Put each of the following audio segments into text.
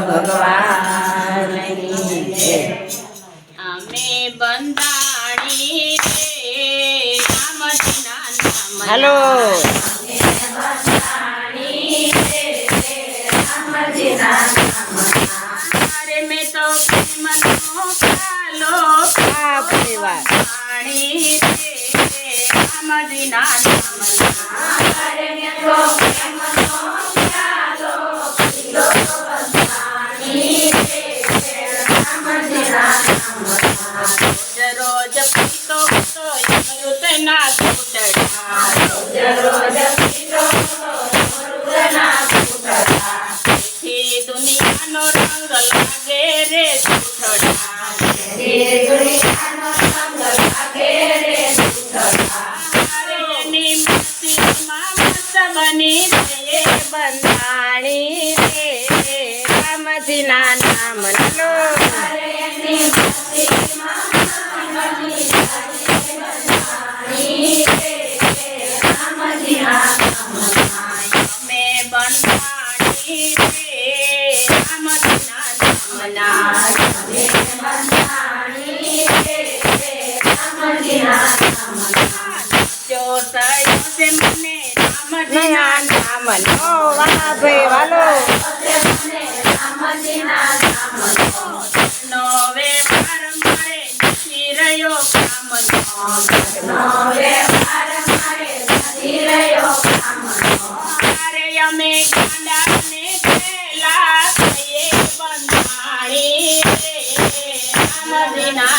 ભગવાનની જય અમે બંધાણી હાલો મેં તો પ્રેમનો કાલો પાણી રે રામજીના નામ બની બંધાણી રે રામજી નામ રામજીના નામ વાહ ભાઈ વાલો નો વેપાર મારે નથી રહ્યો કામનો અરે અમે ગાંડાને પેલા થઈએ બંધાણી રામજીના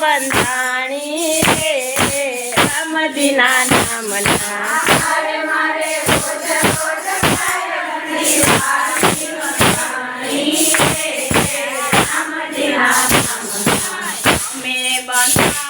બંધાણી રે રામજીના નામના મેં બંધાણી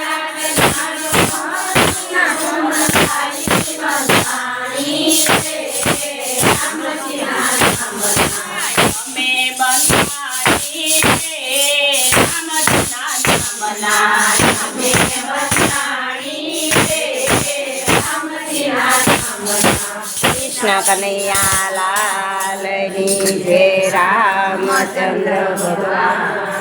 કૃષ્ણ કનૈયા લાલની જય રામચંદ્ર ભગવાન.